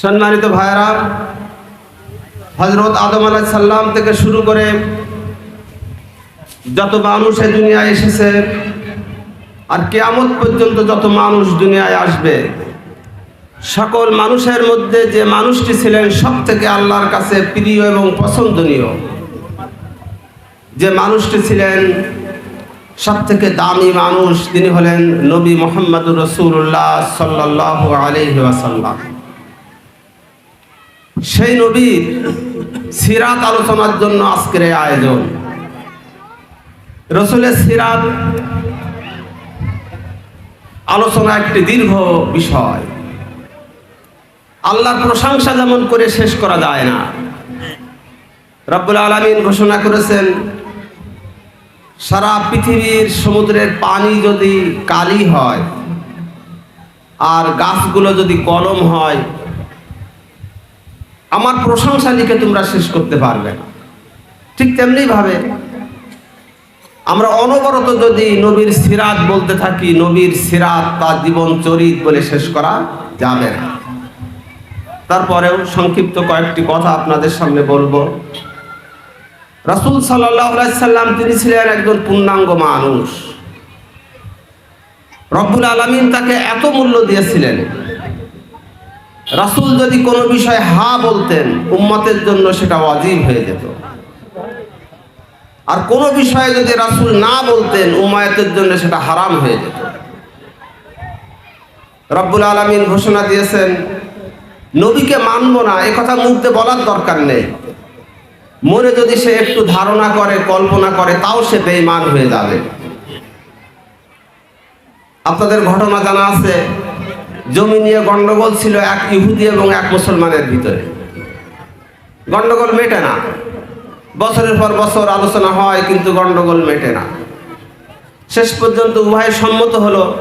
সম্মানিত ভাইরা হজরত আদম আলাহ সাল্লাম থেকে শুরু করে যত মানুষ এই দুনিয়ায় এসেছে আর কেয়ামত পর্যন্ত যত মানুষ দুনিয়ায় আসবে, সকল মানুষের মধ্যে যে মানুষটি ছিলেন সব থেকে আল্লাহর কাছে প্রিয় এবং পছন্দনীয়, যে মানুষটি ছিলেন সব থেকে দামি মানুষ তিনি হলেন নবী মোহাম্মদুর রসুল্লাহ সাল্লাহ আলহি ওয়াসাল্লাম। সেই নবীর সিরাত আলোচনার জন্য আজকের আয়োজন। রসুলের সিরাত আলোচনা একটি দীর্ঘ বিষয়। আল্লাহর প্রশংসা যেমন করে শেষ করা যায় না। রব্বুল আলমিন ঘোষণা করেছেন, সারা পৃথিবীর সমুদ্রের পানি যদি কালি হয়, আর গাছগুলো যদি কলম হয় আমার প্রশংসা লিখে তোমরা শেষ করতে পারবে না। ঠিক তেমনি ভাবে আমরা অনবরত যদি নবীর সিরাত বলতে থাকি, নবীর সিরাত তার জীবন চরিত বলে শেষ করা যাবে না। তারপরেও সংক্ষিপ্ত কয়েকটি কথা আপনাদের সামনে বলব। রাসুল সাল্লাম তিনি ছিলেন একজন পূর্ণাঙ্গ মানুষ। রব্বুল আলমিন তাকে এত মূল্য দিয়েছিলেন রাসুল যদি কোনো বিষয়ে হা বলতেন, উম্মতের জন্য সেটা অজীব হয়ে যেত। আর কোনো বিষয়ে যদি রাসুল না বলতেন উম্মায়তের জন্য সেটা হারাম হয়ে যেত। রব্বুল আলমিন ঘোষণা দিয়েছেন, নবীকে মানব না, এ কথা মুখতে বলার দরকার নেই। মনে যদি সে একটু ধারণা করে, কল্পনা করে, তাও সে বেইমান হয়ে যাবে। আপনাদের ঘটনা জানা আছে জমি নিয়ে গন্ডগোল ছিল এক ইহুদি এবং এক মুসলমানের ভিতরে। গন্ডগোল মেটে না। বছরের পর বছর আলোচনা হয়, কিন্তু গন্ডগোল মেটে না। শেষ পর্যন্ত উভয় সম্মত হলো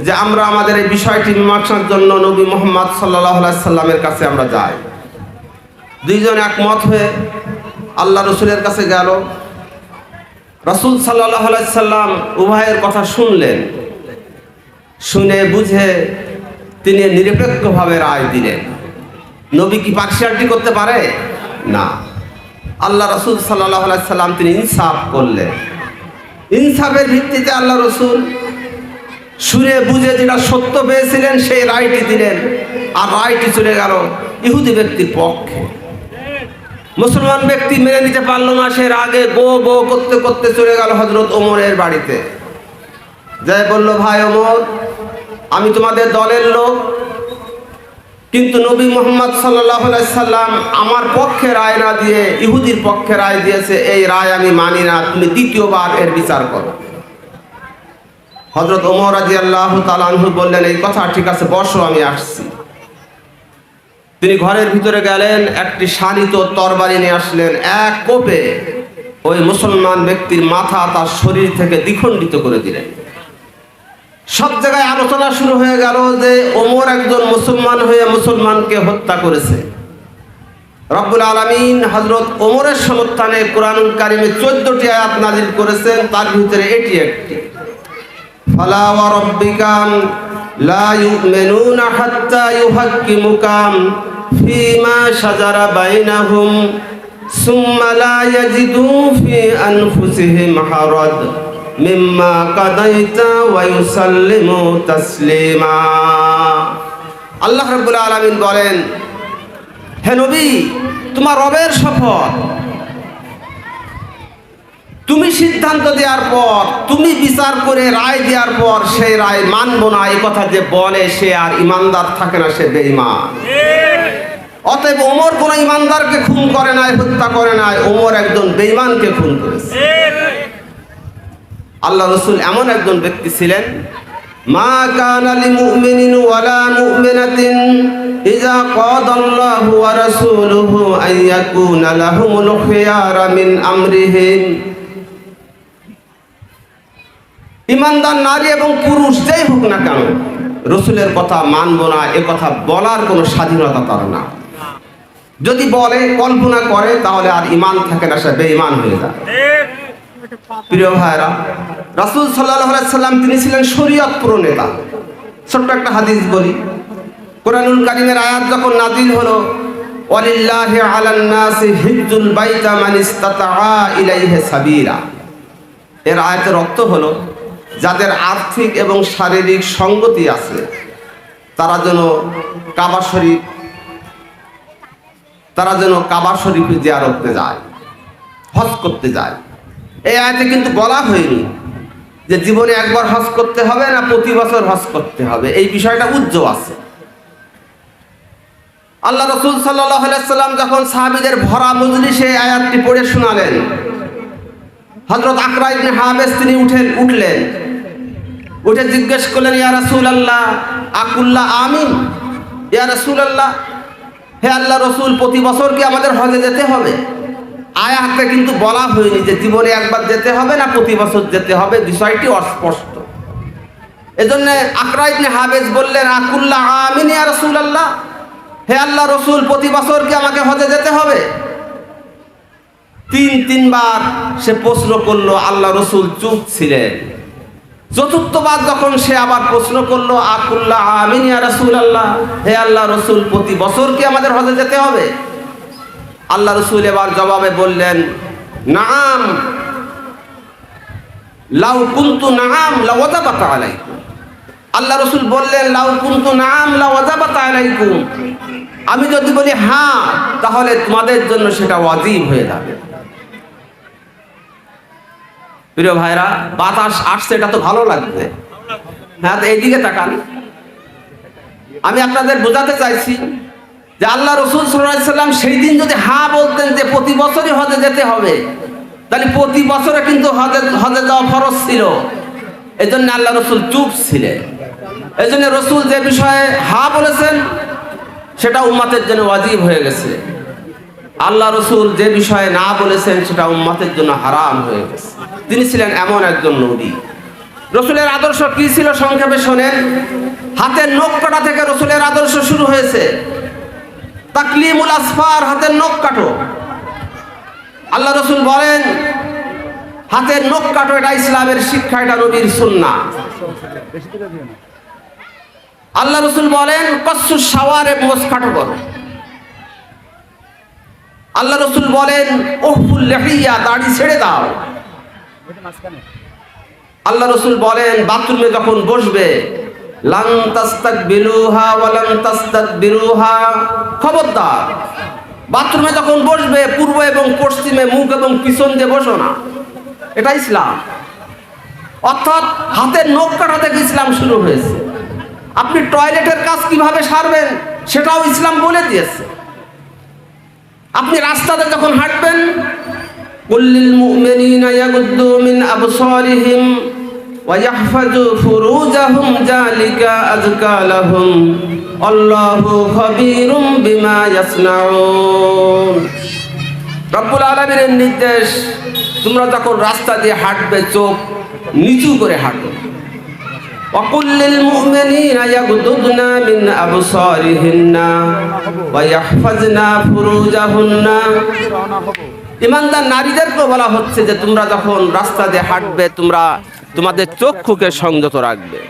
যে আমরা আমাদের এই বিষয়টি মীমাংসার জন্য নবী মোহাম্মদ সাল্লাহ সাল্লামের কাছে আমরা যাই। দুইজন একমত হয়ে আল্লাহ রসুলের কাছে গেল। রসুল সাল্লাহ সাল্লাম উভয়ের কথা শুনলেন। শুনে বুঝে তিনি নিরপেক্ষভাবে রায় দিলেন। নবী কি পার্সিয়ালিটি করতে পারে? না। আল্লাহ রসুল সাল্লাহ সাল্লাম তিনি ইনসাফ করলেন। ইনসাফের ভিত্তিতে আল্লাহ রসুল শুনে বুঝে যেটা সত্য পেয়েছিলেন, সেই রায়টি দিলেন। আর রায়টি চলে গেল ইহুদি ব্যক্তির পক্ষে। মুসলমান ব্যক্তি মেনে নিতে পারল না, সে আগে গো গো করতে করতে চলে গেল হজরত ওমরের বাড়িতে। যাই বলল, ভাই ওমর আমি তোমাদের দলের লোক। কিন্তু নবী মোহাম্মদ সাল্লাহ সাল্লাম আমার পক্ষে রায় না দিয়ে, ইহুদির পক্ষে রায় দিয়েছে, এই রায় আমি মানি না, তুমি দ্বিতীয়বার এর বিচার করো। হজরত ওমর রাজি আল্লাহ তালানহু বললেন, এই কথা ঠিক আছে, বসো, আমি আসছি। তিনি ঘরের ভিতরে গেলেন, একটি শানিত তরবারি নিয়ে আসলেন, এক কোপে। ওই মুসলমান ব্যক্তির মাথা তার শরীর থেকে দ্বিখণ্ডিত করে দিলেন। সব জায়গায় আলোচনা শুরু হয়ে গেল যে ওমর একজন মুসলমান হয়ে মুসলমানকে হত্যা করেছে। রব্বুল আলমিন হজরত ওমরের সমর্থনে কোরআন কারিমে চোদ্দটি আয়াত নাজিল করেছেন, তার ভিতরে এটি একটি। ফালা ওয়া রব্বিকাম ফীমা শাজারা বাইনাহুম ফি মিম্মা কাদাইতা ওয়া ইউসাল্লিমু তাসলিমা। আল্লাহ রাব্বুল আলামিন বলেন, হে নবী, তোমার রবের শপথ। তুমি সিদ্ধান্ত দেওয়ার পর, তুমি বিচার করে রায় দেওয়ার পর সেই রায় মানব না। এই কথা যে বলে সে আর ইমানদার থাকে না, সে বেঈমান। অতএব ওমর কোন ইমানদারকে খুন করে নাই, হত্যা করে নাই। ওমর একজন বেঈমানকে খুন করেছে। আল্লাহ রসুল এমন একজন ব্যক্তি ছিলেন, মা ইমানদার নারী এবং পুরুষ যেই হোক না কেন, রসুলের কথা মানব না, এ কথা বলার কোনো স্বাধীনতা তার না। যদি বলে, কল্পনা করে, তাহলে আর ইমান থাকে না, সে বেঈমান হয়ে যায়। প্রিয় ভাইরা রাসুল সাল্লাহ সাল্লাম তিনি ছিলেন শরীয়ত প্রণেতা ছোট্ট একটা হাদিস বলি, কোরআনুল কারিমের আয়াত যখন নাজিল হলো, ওয়ালিল্লাহি আলান নাসি হিজ্জুল বাইতা মান ইসতাতাআ ইলাইহি সাবিলা। এর আয়াতের অর্থ হলো, যাদের আর্থিক এবং শারীরিক সঙ্গতি আছে, তারা যেন কাবা শরীফ, তারা যেন কাবা শরীফে জিয়ারতে যায়, হজ করতে যায়। এই আয়াতে কিন্তু বলা হয়নি যে জীবনে একবার হজ করতে হবে না প্রতি বছর হজ করতে হবে। এই বিষয়টা উজ্জ্বল আছে। আল্লাহ রসুল সাল্লাম যখন সাহাবিদের ভরা মজলিসে আয়াতটি পড়ে শোনালেন হজরত আকরা ইবনে হাবেস তিনি উঠেন উঠলেন। উঠে জিজ্ঞেস করলেন, ইয়া রাসূল আল্লাহ আকুল্লাহ আমিন? ইয়া রাসূল আল্লাহ হে আল্লাহ রসুল, প্রতি বছর কি আমাদের হজে যেতে হবে? আয়াতে কিন্তু বলা হয়নি যে জীবনে একবার যেতে হবে না প্রতি বছর যেতে হবে, বিষয়টি অস্পষ্ট। এজন্য আকরা ইবনে হাবেজ বললেন আকুল্লাহ আমিন ইয়া রাসূল আল্লাহ হে আল্লাহ রসুল, প্রতি বছর কি আমাকে হজে যেতে হবে? তিন, তিনবার সে প্রশ্ন করল, আল্লাহ রসুল চুপ ছিলেন। চতুর্থবার যখন সে আবার প্রশ্ন করল আকুল্লাহ আমিন ইয়া রাসূল আল্লাহ হে আল্লাহ রসুল, প্রতি বছর কি আমাদের হজে যেতে হবে? আল্লাহ রসুল এবার জবাবে বললেন নাম লাউ কুন্তু নাম লাওয়াজাবাতা আলাইকুম। আল্লাহ রসুল বললেন, লাউ কুন্তু নাম লাওয়াজাবাতা আলাইকুম। আমি যদি বলি হ্যাঁ তাহলে তোমাদের জন্য সেটা ওয়াজিব হয়ে যাবে। প্রিয় ভাইরা, বাতাস আসছে, এটা তো ভালো লাগবে হ্যাঁ তো এইদিকে তাকান। আমি আপনাদের বোঝাতে চাইছি যে আল্লাহ রসুল সাল্লাম সেই দিন যদি হা বলতেন যে প্রতি বছরই হজে যেতে হবে, তাহলে প্রতি বছরে কিন্তু হজে হজে যাওয়া ফরজ ছিল। এই জন্য আল্লাহ রসুল চুপ ছিলেন। এই জন্য রসুল যে বিষয়ে হা বলেছেন, সেটা উম্মাতের জন্য ওয়াজিব হয়ে গেছে। আল্লাহ রসুল যে বিষয়ে না বলেছেন, সেটা উম্মাতের জন্য হারাম হয়ে গেছে। তিনি ছিলেন এমন একজন নবী। রসুলের আদর্শ কি ছিল সংক্ষেপে শোনেন? হাতের নখ কাটা থেকে রসুলের আদর্শ শুরু হয়েছে। তাকলিমুল আসফার, হাতের নখ কাটো। আল্লাহ রসুল বলেন, হাতের নখ কাটো, এটা ইসলামের শিক্ষা, এটা নবীর সুন্না আল্লাহ রসুল বলেন কচ্ছু সাওয়ারে মোষ কাটো করো। আল্লাহ রসুল বলেন ওহুল লেহিয়া, দাড়ি ছেড়ে দাও। আল্লাহ রসুল বলেন, বাথরুমে যখন বসবে লান তাস্তাক বিলুহা ওয়ালাম তাস্তাক বিলুহা খবরদার, বাথরুমে যখন বসবে, পূর্ব এবং পশ্চিমে মুখ এবং পিছন দিয়ে বসো না। এটা ইসলাম। অর্থাৎ হাতের নখ কাটা থেকে ইসলাম শুরু হয়েছে। আপনি টয়লেটের কাজ কীভাবে সারবেন, সেটাও ইসলাম বলে দিয়েছে। আপনি রাস্তাতে যখন হাঁটবেন, কুল্লিল মুমিনিনা ইয়াগুদ্দু মিন আবসারিহিম ওয়া ইয়াহফাজু ফুরুজাহুম যালিকা আযকা লাহুম আল্লাহু খাবীরুম বিমা ইয়াসনাউন রব্বুল আলামিনের নির্দেশ তোমরা যখন রাস্তা দিয়ে হাঁটবে চোখ নিচু করে হাঁটো وقل للمؤمنين يغضضن من أبصارهن ويحفظن فروجهن ইমানদার নারীদেরকে বলা হচ্ছে যে তোমরা যখন রাস্তা দিয়ে হাঁটবে তোমরা তোমাদের চক্ষুকে সংযত রাখবে।